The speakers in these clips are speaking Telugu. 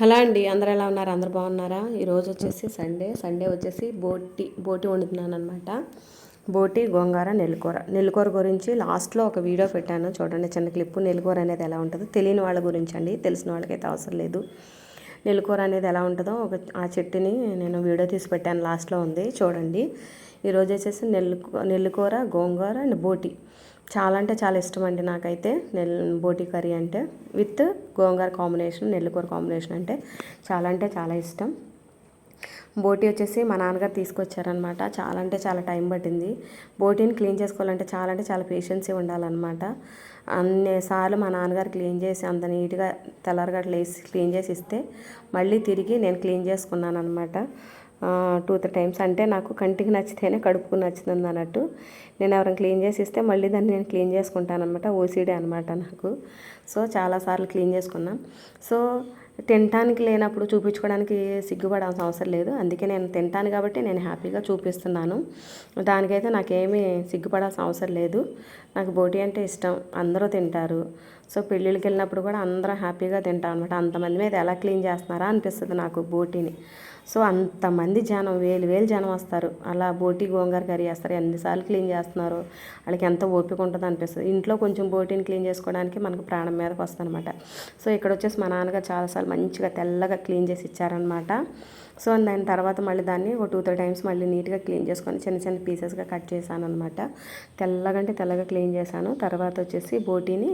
హలో అండి అందరు ఎలా ఉన్నారు? అందరు బాగున్నారా? ఈరోజు వచ్చేసి సండే. సండే వచ్చేసి బోటి బోటి వండుతున్నాను అనమాట బోటి గోంగూర నెల్లికూర నెల్లికూర గురించి లాస్ట్లో ఒక వీడియో పెట్టాను. చూడండి చిన్న క్లిప్. నెల్లికూర అనేది ఎలా ఉంటుందో. తెలియని వాళ్ళ గురించి అండి. తెలిసిన వాళ్ళకైతే అవసరం లేదు. నెల్లికూర అనేది ఎలా ఉంటుందో ఒక ఆ చెట్టుని నేను వీడియో తీసి పెట్టాను. లాస్ట్లో ఉంది. చూడండి. ఈరోజు వచ్చేసి నెల్లి నెల్లికూర గోంగూర అండ్ బోటి. చాలా అంటే చాలా ఇష్టం అండి నాకైతే నెల్ బోటి కర్రీ అంటే. విత్ గోంగూర కాంబినేషన్ నెల్లికూర కాంబినేషన్ అంటే చాలా అంటే చాలా ఇష్టం. బోటి వచ్చేసి మా నాన్నగారు తీసుకొచ్చారనమాట చాలా అంటే చాలా టైం పట్టింది. బోటీని క్లీన్ చేసుకోవాలంటే చాలా అంటే చాలా పేషెన్సీ ఉండాలన్నమాట. అన్నిసార్లు మా నాన్నగారు క్లీన్ చేసి అంత నీట్గా తెల్లరగట్లు వేసి క్లీన్ చేసి ఇస్తే మళ్ళీ తిరిగి నేను క్లీన్ చేసుకున్నాను అనమాట టూ త్రీ టైమ్స్ అంటే నాకు కంటికి నచ్చితేనే కడుపుకు నచ్చుతుంది అన్నట్టు. నేను ఎవరైనా క్లీన్ చేసి ఇస్తే మళ్ళీ దాన్ని నేను క్లీన్ చేసుకుంటాను అనమాట ఓసీడీ అనమాట నాకు. సో చాలాసార్లు క్లీన్ చేసుకున్నాం. సో తినటానికి లేనప్పుడు చూపించుకోవడానికి సిగ్గుపడాల్సిన అవసరం లేదు. అందుకే నేను తింటాను కాబట్టి నేను హ్యాపీగా చూపిస్తున్నాను. దానికైతే నాకేమీ సిగ్గుపడాల్సిన అవసరం లేదు. నాకు బోటి అంటే ఇష్టం. అందరూ తింటారు. సో పెళ్ళిళ్ళకి వెళ్ళినప్పుడు కూడా అందరూ హ్యాపీగా తింటాం అనమాట అంతమంది మీద ఎలా క్లీన్ చేస్తున్నారా అనిపిస్తుంది నాకు బోటీని. సో అంతమంది జనం వేలు వేలు జనం వస్తారు. అలా బోటి గోంగూర కర్రీ చేస్తారు. ఎన్నిసార్లు క్లీన్ చేస్తున్నారు? వాళ్ళకి ఎంత ఓపిక ఉంటుంది అనిపిస్తుంది. ఇంట్లో కొంచెం బోటీని క్లీన్ చేసుకోవడానికి మనకు ప్రాణం మీదకి వస్తుంది అనమాట సో ఇక్కడ వచ్చేసి మా నాన్నగారు చాలాసార్లు మంచిగా తెల్లగా క్లీన్ చేసి ఇచ్చారనమాట సో దాని తర్వాత మళ్ళీ దాన్ని ఒక టూ త్రీ టైమ్స్ మళ్ళీ నీట్గా క్లీన్ చేసుకొని చిన్న చిన్న పీసెస్గా కట్ చేశాను అనమాట తెల్లగంటే తెల్లగా క్లీన్ చేశాను. తర్వాత వచ్చేసి బోటీని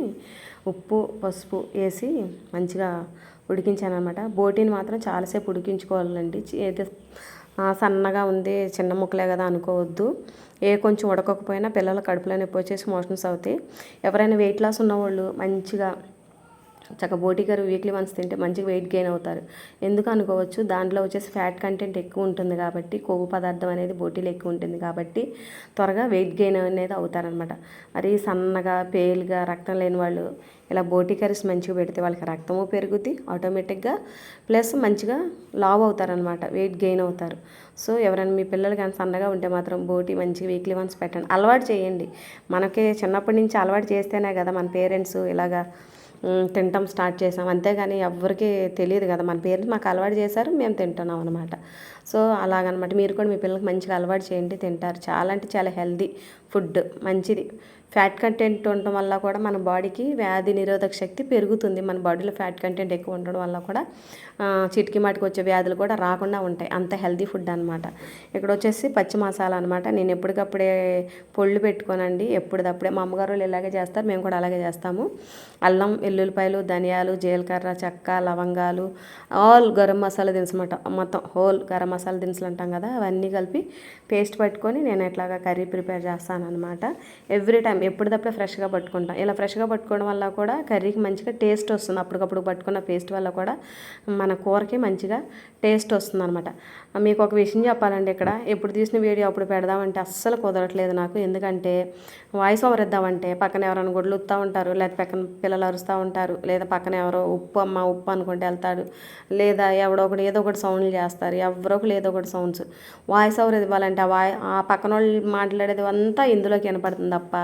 ఉప్పు పసుపు వేసి మంచిగా ఉడికించాను అనమాట బోటీని మాత్రం చాలాసేపు ఉడికించుకోవాలండి. ఏదో సన్నగా ఉంది చిన్న ముక్కలే కదా అనుకోవద్దు. ఏ కొంచెం ఉడకకపోయినా పిల్లల కడుపులో నొప్పి వచ్చేసి మోషన్స్ అవుతాయి. ఎవరైనా వెయిట్ లాస్ ఉన్నవాళ్ళు మంచిగా చక్క బోటి కర్రీ వీక్లీ వన్స్ తింటే మంచిగా వెయిట్ గెయిన్ అవుతారు. ఎందుకు అనుకోవచ్చు? దాంట్లో వచ్చేసి ఫ్యాట్ కంటెంట్ ఎక్కువ ఉంటుంది కాబట్టి కొవ్వు పదార్థం అనేది బోటీలో ఎక్కువ ఉంటుంది కాబట్టి త్వరగా వెయిట్ గెయిన్ అనేది అవుతారనమాట. మరి సన్నగా పేలుగా రక్తం లేని వాళ్ళు ఇలా బోటీ కర్రీస్ మంచిగా పెడితే వాళ్ళకి రక్తము పెరుగుద్ది ఆటోమేటిక్గా ప్లస్ మంచిగా లావ్ అవుతారనమాట వెయిట్ గెయిన్ అవుతారు. సో ఎవరైనా మీ పిల్లలు కానీ సన్నగా ఉంటే మాత్రం బోటీ మంచిగా వీక్లీ వన్స్ పెట్టండి. అలవాటు చేయండి. మనకి చిన్నప్పటి నుంచి అలవాటు చేస్తేనే కదా మన పేరెంట్స్ ఇలాగా తింటాం స్టార్ట్ చేసాం. అంతేగాని ఎవరికి తెలియదు కదా మన పేరెంట్స్ మాకు అలవాటు చేశారు మేము తింటున్నాం అనమాట సో అలాగనమాట. మీరు కూడా మీ పిల్లలకి మంచిగా అలవాటు చేయండి తింటారు. చాలా అంటే చాలా హెల్దీ ఫుడ్. మంచిది. ఫ్యాట్ కంటెంట్ ఉండటం వల్ల కూడా మన బాడీకి వ్యాధి నిరోధక శక్తి పెరుగుతుంది. మన బాడీలో ఫ్యాట్ కంటెంట్ ఎక్కువ ఉండడం వల్ల కూడా చిటికి మాటికి వచ్చే వ్యాధులు కూడా రాకుండా ఉంటాయి. అంత హెల్దీ ఫుడ్ అనమాట. ఇక్కడ వచ్చేసి పచ్చి మసాలా అనమాట. నేను ఎప్పటికప్పుడే పొళ్ళు పెట్టుకోనండి. ఎప్పటిదప్పుడే. మా అమ్మగారు వాళ్ళు ఇలాగే చేస్తారు. మేము కూడా అలాగే చేస్తాము. అల్లం వెల్లుల్లిపాయలు ధనియాలు జీలకర్ర చెక్క లవంగాలు ఆల్ గరం మసాలా దినుసమాట మొత్తం హోల్ గరం మసాలా దినుసులు అంటాం కదా అవన్నీ కలిపి పేస్ట్ పట్టుకొని నేను ఇట్లాగా కర్రీ ప్రిపేర్ చేస్తాను అనమాట ఎవ్రీ టైం ఎప్పటిదప్పుడే ఫ్రెష్గా పట్టుకుంటాం. ఇలా ఫ్రెష్గా పట్టుకోవడం వల్ల కూడా కర్రీకి మంచిగా టేస్ట్ వస్తుంది. అప్పటికప్పుడు పట్టుకున్న పేస్ట్ వల్ల కూడా మన కూరకి మంచిగా టేస్ట్ వస్తుంది అనమాట మీకు ఒక విషయం చెప్పాలండి ఇక్కడ. ఎప్పుడు తీసిన వీడియో అప్పుడు పెడదామంటే అస్సలు కుదరట్లేదు నాకు. ఎందుకంటే వాయిస్ ఓవర్ ఇద్దామంటే పక్కన ఎవరైనా గుడ్లు ఉత్తా ఉంటారు లేదా పక్కన పిల్లలు అరుస్తూ ఉంటారు లేదా పక్కన ఎవరో ఉప్పు అమ్మ ఉప్పు అనుకుంటే వెళ్తాడు లేదా ఎవడో ఒకటి ఏదో ఒకటి సౌండ్లు చేస్తారు ఎవరో ఒకటి ఏదో ఒకటి సౌండ్స్ వాయిస్ ఓవర్ ఇవ్వాలంటే ఆ వాయి ఆ పక్కన వాళ్ళు మాట్లాడేది అంతా ఇందులోకి వినపడుతుంది తప్ప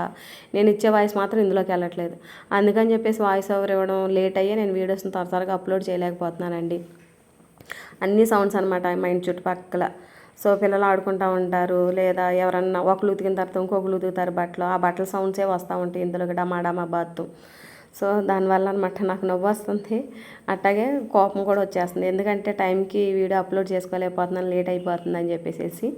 నేను ఇచ్చే వాయిస్ మాత్రం ఇందులోకి వెళ్ళట్లేదు. అందుకని చెప్పేసి వాయిస్ ఓవర్ ఇవ్వడం లేట్ అయ్యి నేను వీడియోస్ని త్వర త్వరగా అప్లోడ్ చేయలేకపోతున్నానండి. అన్ని సౌండ్స్ అనమాట మా ఇంటి చుట్టుపక్కల. సో పిల్లలు ఆడుకుంటూ ఉంటారు లేదా ఎవరన్నా ఒకళ్ళు ఉతికిన తర్వాత ఇంకొకరు ఉతుకుతారు బట్టలు. ఆ బట్టల సౌండ్సే వస్తూ ఉంటాయి ఇందులోకి డమా డమా బాత్తు సో దానివల్ల అనమాట నాకు నవ్వు వస్తుంది. అట్లాగే కోపం కూడా వచ్చేస్తుంది. ఎందుకంటే టైంకి వీడియో అప్లోడ్ చేసుకోలేకపోతున్నాను లేట్ అయిపోతుంది అని చెప్పేసి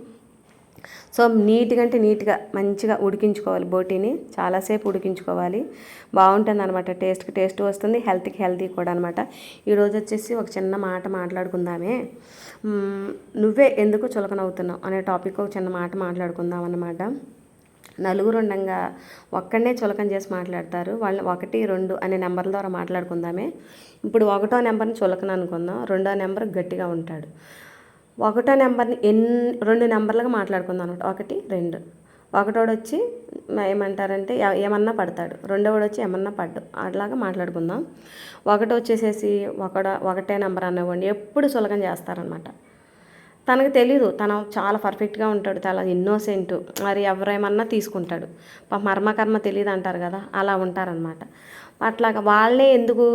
సో నీట్గా అంటే నీట్గా మంచిగా ఉడికించుకోవాలి బోటీని. చాలాసేపు ఉడికించుకోవాలి. బాగుంటుంది అనమాట టేస్ట్కి టేస్ట్ వస్తుంది. హెల్త్కి హెల్తీ కూడా అనమాట ఈరోజు వచ్చేసి ఒక చిన్న మాట మాట్లాడుకుందామే. నువ్వే ఎందుకు చులకనవుతున్నావు అనే టాపిక్ ఒక చిన్న మాట మాట్లాడుకుందాం అనమాట నలుగురు ఉండంగా ఒక్కడనే చులకం చేసి మాట్లాడతారు. వాళ్ళు ఒకటి రెండు అనే నెంబర్ల ద్వారా మాట్లాడుకుందామే. ఇప్పుడు ఒకటో నెంబర్ని చులకన అనుకుందాం. రెండో నెంబర్ గట్టిగా ఉంటాడు. ఒకటో నెంబర్ని ఎన్ని రెండు నెంబర్లుగా మాట్లాడుకుందాం అనమాట ఒకటి రెండు. ఒకటోడు వచ్చి ఏమంటారంటే ఏమన్నా పడతాడు. రెండోవాడు వచ్చి ఏమన్నా పడ్డు. అట్లాగా మాట్లాడుకుందాం. ఒకటి వచ్చేసేసి ఒకడ ఒకటే నెంబర్ అనేవ్వండి. ఎప్పుడు సులకం చేస్తారనమాట తనకు తెలీదు. తను చాలా పర్ఫెక్ట్గా ఉంటాడు. చాలా ఇన్నోసెంట్ మరి ఎవరేమన్నా తీసుకుంటాడు. మర్మకర్మ తెలియదు అంటారు కదా అలా ఉంటారనమాట అట్లాగా వాళ్ళే ఎందుకు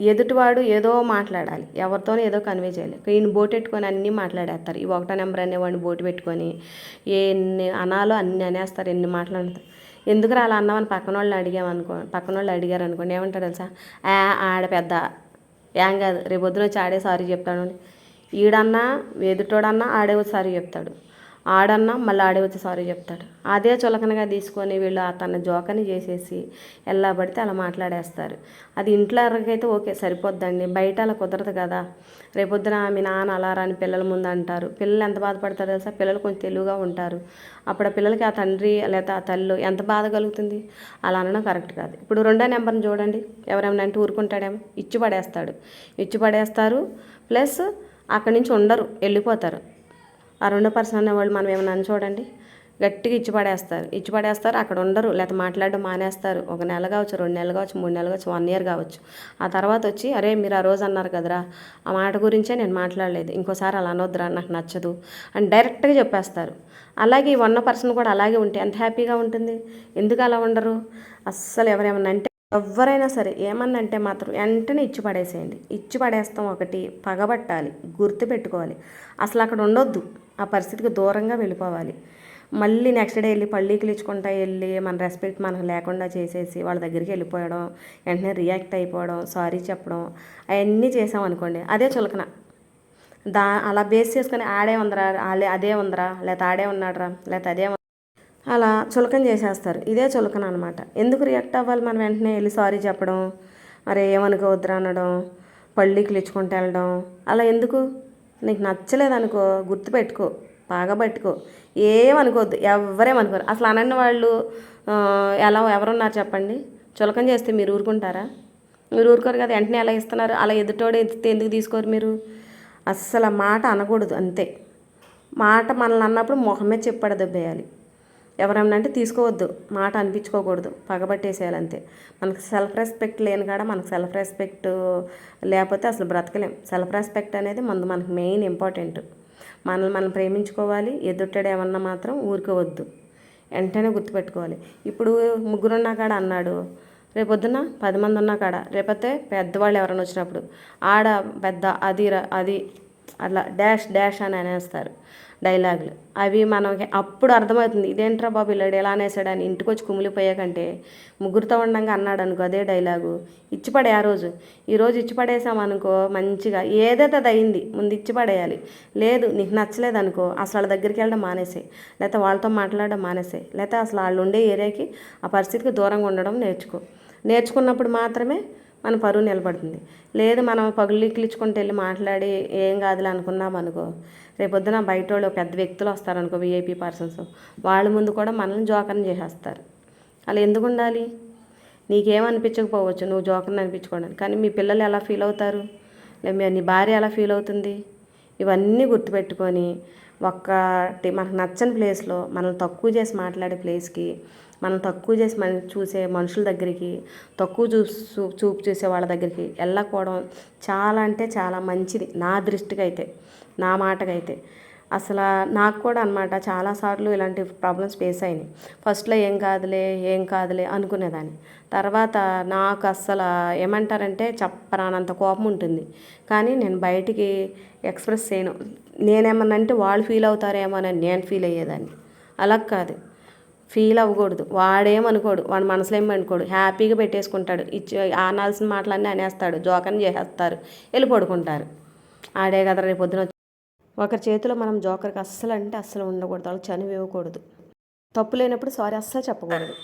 ఎదుటివాడు ఏదో మాట్లాడాలి. ఎవరితోనో ఏదో కన్వే చేయాలి. ఈయన బోటు పెట్టుకొని అన్నీ మాట్లాడేస్తారు. ఈ ఒకటో నెంబర్ అనేవాడిని బోటు పెట్టుకొని ఎన్ని అనాలో అన్ని అనేస్తారు ఎన్ని మాట్లాడతారు ఎందుకు అలా అన్నామని పక్కన వాళ్ళు అడిగామనుకో పక్కన వాళ్ళు అడిగారు అనుకోండి. ఏమంటారు తెలుసా? ఆడ పెద్ద ఏం కాదు. రేపు పొద్దున వచ్చి ఆడే సారీ చెప్తాను అని. ఈడన్నా ఎదుటోడన్నా ఆడే వచ్చి సారీ చెప్తాడు. ఆడన్నా మళ్ళీ ఆడే వచ్చి సారీ చెప్తాడు. అదే చులకనగా తీసుకొని వీళ్ళు తన జోకని చేసేసి ఎలా పడితే అలా మాట్లాడేస్తారు. అది ఇంట్లో అయితే ఓకే సరిపోద్దండి. బయట అలా కుదరదు కదా. రేపొద్దున మీ నాన్న అలా రాని పిల్లల ముందు అంటారు. పిల్లలు ఎంత బాధపడతారు తెలుసా? పిల్లలు కొంచెం తెలివిగా ఉంటారు. అప్పుడు ఆ పిల్లలకి ఆ తండ్రి లేదా ఆ తల్లి ఎంత బాధ కలుగుతుంది? అలా అనడం కరెక్ట్ కాదు. ఇప్పుడు రెండో నెంబర్ని చూడండి. ఎవరేమైనా అంటే ఊరుకుంటాడేమో. ఇచ్చి పడేస్తాడు ఇచ్చి పడేస్తారు ప్లస్ అక్కడి నుంచి ఉండరు వెళ్ళిపోతారు. ఆ రెండో పర్సన్ అనేవాళ్ళు మనం ఏమైనా చూడండి గట్టిగా ఇచ్చి పడేస్తారు. ఇచ్చి పడేస్తారు అక్కడ ఉండరు. లేకపోతే మాట్లాడడం మానేస్తారు. ఒక నెల కావచ్చు రెండు నెలలు కావచ్చు మూడు నెలలు కావచ్చు వన్ ఇయర్ కావచ్చు. ఆ తర్వాత వచ్చి అరే మీరు ఆ రోజు అన్నారు కదరా ఆ మాట గురించే నేను మాట్లాడలేదు. ఇంకోసారి అలా అనొద్దురా నాకు నచ్చదు అని డైరెక్ట్గా చెప్పేస్తారు. అలాగే ఈ పర్సన్ కూడా అలాగే ఉంటే ఎంత హ్యాపీగా ఉంటుంది? ఎందుకు అలా ఉండరు? అస్సలు ఎవరేమన్నా అంటే ఎవరైనా సరే ఏమన్నంటే మాత్రం వెంటనే ఇచ్చి పడేసేయండి. ఇచ్చి పడేస్తాం ఒకటి పగబట్టాలి గుర్తు పెట్టుకోవాలి. అసలు అక్కడ ఉండొద్దు. ఆ పరిస్థితికి దూరంగా వెళ్ళిపోవాలి. మళ్ళీ నెక్స్ట్ డే వెళ్ళి పళ్ళీకి ఇచ్చుకుంటా వెళ్ళి మన రెస్పెక్ట్ మనకు లేకుండా చేసేసి వాళ్ళ దగ్గరికి వెళ్ళిపోవడం వెంటనే రియాక్ట్ అయిపోవడం సారీ చెప్పడం అవన్నీ చేసాం అనుకోండి అదే చులకన. దా అలా బేస్ చేసుకొని ఆడే ఉందరా అదే ఉందరా లేకపోతే ఆడే ఉన్నాడరా లేకపోతే అదే అలా చులకన చేసేస్తారు. ఇదే చులకన అనమాట ఎందుకు రియాక్ట్ అవ్వాలి మనం వెంటనే వెళ్ళి సారీ చెప్పడం మరి ఏమనుకోవద్దురా అనడం పళ్ళీకి ఇచ్చుకుంటూ వెళ్ళడం అలా ఎందుకు? నీకు నచ్చలేదనుకో గుర్తుపెట్టుకో బాగా పట్టుకో. ఏమనుకోవద్దు ఎవరేమనుకోరు. అసలు అనని వాళ్ళు ఎలా ఎవరున్నారు చెప్పండి? చులకం చేస్తే మీరు ఊరుకుంటారా? మీరు ఊరుకోరు కదా వెంటనే ఎలా ఇస్తున్నారు? అలా ఎదుటోడు ఎత్తితే ఎందుకు తీసుకోరు మీరు? అస్సలు మాట అనకూడదు అంతే. మాట మనల్ని అన్నప్పుడు మొహమే చెప్పాడు దెబ్బేయాలి ఎవరన్నా అంటే తీసుకోవద్దు. మాట అనిపించుకోకూడదు. పగబట్టేసేయాలి అంతే. మనకు సెల్ఫ్ రెస్పెక్ట్ లేని కాడ మనకు సెల్ఫ్ రెస్పెక్ట్ లేకపోతే అసలు బ్రతకలేం. సెల్ఫ్ రెస్పెక్ట్ అనేది ముందు మనకు మెయిన్ ఇంపార్టెంట్ మనల్ని మనం ప్రేమించుకోవాలి. ఎదుటాడు ఏమన్నా మాత్రం ఊరుకోవద్దు. వెంటనే గుర్తుపెట్టుకోవాలి. ఇప్పుడు ముగ్గురున్నా కాడ అన్నాడు. రేపొద్దున పది మంది ఉన్నా కాడ. రేపొద్దే పెద్దవాళ్ళు ఎవరైనా వచ్చినప్పుడు. ఆడ పెద్ద అది అది అట్లా డాష్ డాష్ అని అనేస్తారు. డైలాగులు. అవి మనకి అప్పుడు అర్థమవుతుంది ఇదేంట్రా బాబు ఇల్లాడు ఎలా అనేసాడని ఇంటికి వచ్చి కుమిలిపోయాకంటే ముగ్గురితో ఉండంగా అన్నాడు అనుకో అదే డైలాగు. ఇచ్చిపడే ఆ రోజు. ఈరోజు ఇచ్చిపడేసామనుకో మంచిగా ఏదైతే అది అయింది ముందు ఇచ్చిపడేయాలి. లేదు నీకు నచ్చలేదు అనుకో అసలు వాళ్ళ దగ్గరికి వెళ్ళడం మానేసే. లేకపోతే వాళ్ళతో మాట్లాడడం మానేసే. లేకపోతే అసలు వాళ్ళు ఉండే ఏరియాకి ఆ పరిస్థితికి దూరంగా ఉండడం నేర్చుకో. నేర్చుకున్నప్పుడు మాత్రమే మన పరువు నిలబడుతుంది. లేదు మనం పగులిక్కిలిచ్చుకుంటూ వెళ్ళి మాట్లాడి ఏం కాదులే అనుకున్నాం అనుకో. రేపొద్దున బయట వాళ్ళు పెద్ద వ్యక్తులు వస్తారనుకో విఐపి పర్సన్స్ వాళ్ళ ముందు కూడా మనల్ని జోకర్ని చేసేస్తారు. అలా ఎందుకు ఉండాలి? నీకేమనిపించకపోవచ్చు నువ్వు జోకర్ని అనిపించుకోవడానికి. కానీ మీ పిల్లలు ఎలా ఫీల్ అవుతారు? లేదా నీ భార్య ఎలా ఫీల్ అవుతుంది? ఇవన్నీ గుర్తుపెట్టుకొని ఒక్కటి మనకు నచ్చని ప్లేస్లో మనల్ని తక్కువ చేసి మాట్లాడే ప్లేస్కి మనం తక్కువ చేసి మన చూసే మనుషుల దగ్గరికి తక్కువ చూసు చూపు చూసే వాళ్ళ దగ్గరికి వెళ్ళకపోవడం చాలా అంటే చాలా మంచిది నా దృష్టికి అయితే నా మాటకైతే. అసలు నాకు కూడా అనమాట చాలాసార్లు ఇలాంటి ప్రాబ్లమ్స్ ఫేస్ అయినాయి. ఫస్ట్లో ఏం కాదులే ఏం కాదులే అనుకునేదాన్ని. తర్వాత నాకు అస్సలు ఏమంటారంటే చెప్పరానంత కోపం ఉంటుంది. కానీ నేను బయటికి ఎక్స్ప్రెస్ చేయను. నేనేమన్నా అంటే వాళ్ళు ఫీల్ అవుతారేమో అని నేను ఫీల్ అయ్యేదాన్ని. అలా కాదు. ఫీల్ అవ్వకూడదు. వాడేమనుకోడు. వాడు మనసులో ఏమి అనుకోడు హ్యాపీగా పెట్టేసుకుంటాడు. ఇచ్చి ఆనాల్సిన మాటలన్నీ అనేస్తాడు. జోకని చేసేస్తారు. వెళ్ళి పడుకుంటారు. ఆడే కదా రేపు పొద్దున వచ్చి- ఒకరి చేతిలో మనం జోకర్కి అస్సలు అంటే అస్సలు ఉండకూడదు వాళ్ళకి చనివి ఇవ్వకూడదు. తప్పు లేనప్పుడు సారీ అస్సలు చెప్పకూడదు.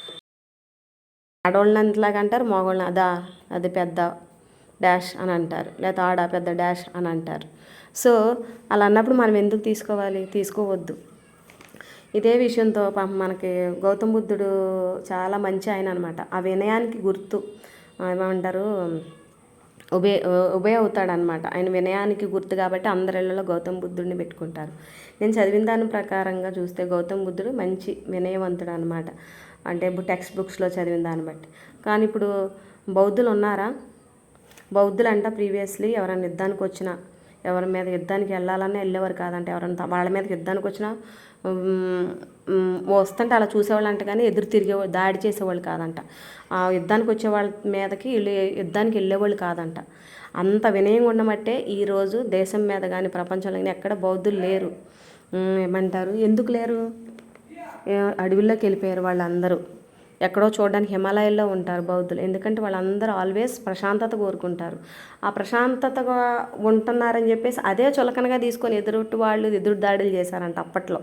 ఆడవాళ్ళని అంతలాగా అంటారు మగవాళ్ళని అదా అది పెద్ద డాష్ అని అంటారు లేదా ఆడ పెద్ద డాష్ అని అంటారు. సో అలా అన్నప్పుడు మనం ఎందుకు తీసుకోవాలి? తీసుకోవద్దు. ఇదే విషయంతో పాపం మనకి గౌతమ్ బుద్ధుడు చాలా మంచి ఆయన అనమాట ఆ వినయానికి గుర్తు ఏమంటారు ఉభయ ఉబే అవుతాడనమాట ఆయన వినయానికి గుర్తు కాబట్టి అందరిలో గౌతమ్ బుద్ధుడిని పెట్టుకుంటారు. నేను చదివిన దాని ప్రకారంగా చూస్తే గౌతమ్ బుద్ధుడు మంచి వినయవంతుడు అనమాట అంటే టెక్స్ట్ బుక్స్లో చదివిన దాన్ని బట్టి. కానీ ఇప్పుడు బౌద్ధులు ఉన్నారా? బౌద్ధులు అంట ప్రీవియస్లీ ఎవరైనా యుద్ధానికి వచ్చినా ఎవరి మీద యుద్ధానికి వెళ్ళాలన్నా వెళ్ళేవారు కాదంట ఎవరైనా వాళ్ళ మీద యుద్ధానికి వచ్చినా వస్తుంటే అలా చూసేవాళ్ళు అంట కానీ ఎదురు తిరిగే దాడి చేసేవాళ్ళు కాదంట. ఆ యుద్ధానికి వచ్చే వాళ్ళ మీదకి వెళ్ళి యుద్ధానికి వెళ్ళేవాళ్ళు కాదంట. అంత వినయంగా ఉండమట్టే ఈరోజు దేశం మీద కానీ ప్రపంచంలో కానీ ఎక్కడ బౌద్ధులు లేరు. ఏమంటారు? ఎందుకు లేరు? అడవిలోకి వెళ్ళిపోయారు వాళ్ళందరూ. ఎక్కడో చూడడానికి హిమాలయాల్లో ఉంటారు బౌద్ధులు. ఎందుకంటే వాళ్ళందరూ ఆల్వేస్ ప్రశాంతత కోరుకుంటారు. ఆ ప్రశాంతతగా ఉంటున్నారని చెప్పేసి అదే చులకనగా తీసుకొని ఎదురుట్టు వాళ్ళు ఎదురు దాడులు చేశారంట అప్పట్లో.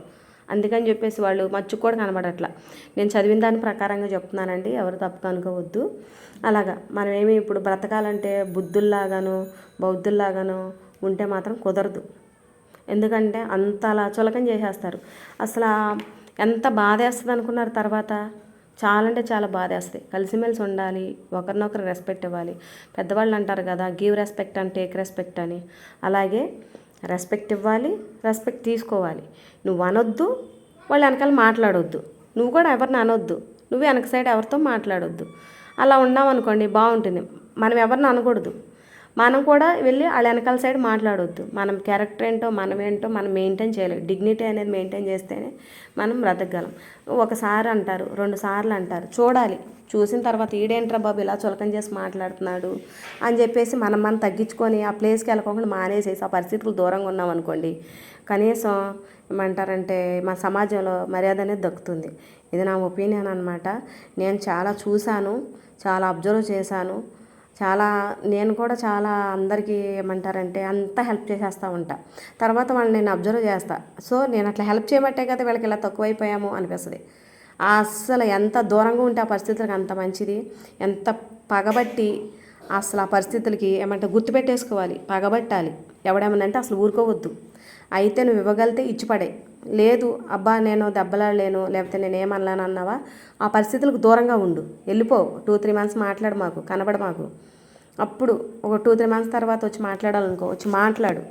అందుకని చెప్పేసి వాళ్ళు మచ్చు కూడా కనబడట్లా. నేను చదివిన దాని ప్రకారంగా చెప్తున్నానండి ఎవరు తప్పు కనుకోవద్దు అలాగా మనం ఇప్పుడు బ్రతకాలంటే బుద్ధుల్లాగాను బౌద్ధుల్లాగాను ఉంటే మాత్రం కుదరదు. ఎందుకంటే అంత అలా చులకం చేసేస్తారు. అసలు ఎంత బాధేస్తుంది అనుకున్నారు తర్వాత? చాలా అంటే చాలా బాధేస్తాయి కలిసిమెలిసి ఉండాలి ఒకరినొకరు రెస్పెక్ట్ ఇవ్వాలి. పెద్దవాళ్ళు అంటారు కదా give respect and take respect అని. అలాగే రెస్పెక్ట్ ఇవ్వాలి రెస్పెక్ట్ తీసుకోవాలి. నువ్వు అనొద్దు వాళ్ళు వెనకాల మాట్లాడొద్దు. నువ్వు కూడా ఎవరిని అనొద్దు. నువ్వు వెనక సైడ్ ఎవరితో మాట్లాడొద్దు. అలా ఉన్నామనుకోండి బాగుంటుంది. మనం ఎవరిని అనకూడదు. మనం కూడా వెళ్ళి వాళ్ళ వెనకాల సైడ్ మాట్లాడొద్దు. మనం క్యారెక్టర్ ఏంటో మనం ఏంటో మనం మెయింటైన్ చేయలేదు డిగ్నిటీ అనేది మెయింటైన్ చేస్తేనే మనం బ్రతకగలం. ఒకసారి అంటారు రెండు సార్లు అంటారు చూడాలి. చూసిన తర్వాత ఈడేంట్రా బాబు ఇలా చులకం చేసి మాట్లాడుతున్నాడు అని చెప్పేసి మనం మనం తగ్గించుకొని ఆ ప్లేస్కి వెళ్ళకోకుండా మానేసేసి ఆ పరిస్థితులు దూరంగా ఉన్నాం అనుకోండి. కనీసం ఏమంటారంటే మా సమాజంలో మర్యాద అనేది దక్కుతుంది. ఇది నా ఒపీనియన్ అనమాట నేను చాలా చూశాను చాలా అబ్జర్వ్ చేశాను. చాలా నేను కూడా చాలా అందరికీ ఏమంటారంటే అంత హెల్ప్ చేసేస్తూ ఉంటా. తర్వాత వాళ్ళని నేను అబ్జర్వ్ చేస్తా. సో నేను అట్లా హెల్ప్ చేయబట్టే కదా వీళ్ళకి ఇలా తక్కువైపోయాము అనిపిస్తుంది. అసలు ఎంత దూరంగా ఉంటే ఆ పరిస్థితులకు అంత మంచిది. ఎంత పగబట్టి అసలు ఆ పరిస్థితులకి ఏమంటే గుర్తుపెట్టేసుకోవాలి పగబట్టాలి. ఎవడేమనంటే అసలు ఊరుకోవద్దు. అయితే నువ్వు ఇవ్వగలితే ఇచ్చిపడే లేదు అబ్బా నేను దెబ్బలాడలేను లేకపోతే నేను ఏమనలేను అన్నావా ఆ పరిస్థితులకు దూరంగా ఉండు. వెళ్ళిపో. టూ త్రీ మంత్స్ మాట్లాడు మాకు కనబడ మాకు. అప్పుడు ఒక టూ త్రీ మంత్స్ తర్వాత వచ్చి మాట్లాడాలనుకో వచ్చి మాట్లాడు.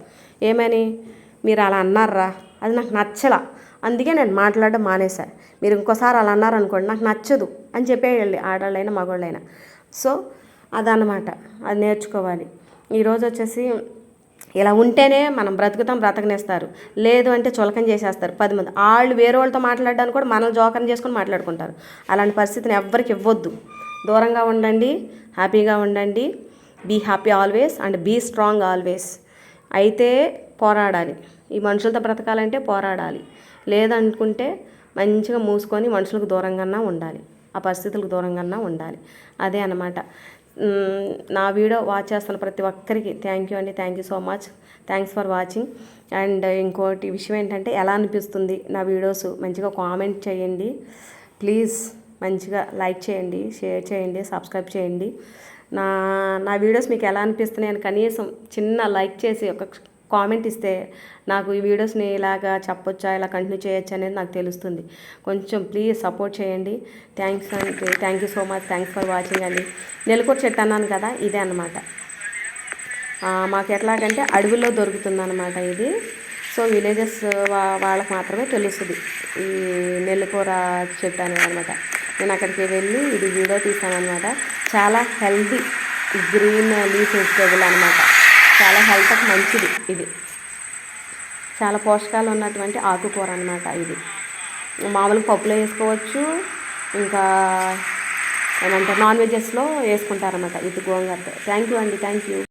ఏమని? మీరు అలా అన్నారా? అది నాకు నచ్చలా. అందుకే నేను మాట్లాడడం మానేశా. మీరు ఇంకోసారి అలా అన్నారనుకోండి నాకు నచ్చదు. అని చెప్పేయాలి ఆడవాళ్ళైనా మగవాళ్ళైనా. సో అదనమాట అది నేర్చుకోవాలి. ఈరోజు వచ్చేసి ఇలా ఉంటేనే మనం బ్రతుకుతాం బ్రతకనేస్తారు. లేదు అంటే చులకం చేసేస్తారు. పది మంది. వాళ్ళు వేరే వాళ్ళతో మాట్లాడడానికి కూడా మనల్ని జోకరం చేసుకొని మాట్లాడుకుంటారు. అలాంటి పరిస్థితిని ఎవ్వరికి ఇవ్వద్దు. దూరంగా ఉండండి హ్యాపీగా ఉండండి. Be happy always and be strong always. అయితే పోరాడాలి. ఈ మనుషులతో బ్రతకాలంటే పోరాడాలి. లేదనుకుంటే మంచిగా మూసుకొని మనుషులకు దూరంగా ఉండాలి. ఆ పరిస్థితులకు దూరంగా ఉండాలి. అదే అనమాట నా వీడియో వాచ్ చేస్తున్న ప్రతి ఒక్కరికి థ్యాంక్ యూ అండి. Thank you so much thanks for watching and ఇంకోటి విషయం ఏంటంటే ఎలా అనిపిస్తుంది నా వీడియోస్? మంచిగా కామెంట్ చేయండి. ప్లీజ్ మంచిగా లైక్ చేయండి షేర్ చేయండి సబ్స్క్రైబ్ చేయండి. నా నా వీడియోస్ మీకు ఎలా అనిపిస్తున్నాయని కనీసం చిన్న లైక్ చేసి ఒక కామెంట్ ఇస్తే నాకు ఈ వీడియోస్ని ఇలాగా చెప్పొచ్చా ఇలా కంటిన్యూ చేయొచ్చు అనేది నాకు తెలుస్తుంది. కొంచెం ప్లీజ్ సపోర్ట్ చేయండి. థ్యాంక్స్ అండి thank you so much thanks for watching అండి. నెలకొర చెట్టు అన్నాను కదా ఇదే అనమాట మాకు ఎట్లాగంటే అడవిలో దొరుకుతుందన్నమాట ఇది. సో విలేజెస్ వాళ్ళకి మాత్రమే తెలుస్తుంది ఈ నెల్లికూర చెట్టు అనేది అనమాట నేను అక్కడికి వెళ్ళి ఇది వీడియో తీసాను అనమాట చాలా హెల్దీ గ్రీన్ లీఫ్ వెజిటేబుల్ అనమాట చాలా హెల్త్కి మంచిది ఇది. చాలా పోషకాలు ఉన్నటువంటి ఆకుకూర అనమాట ఇది. మామూలుగా పప్పులో వేసుకోవచ్చు ఇంకా ఏమంటారు నాన్ వెజెస్లో వేసుకుంటారనమాట ఇది గోంగూరతో. థ్యాంక్ యూ అండి థ్యాంక్ యూ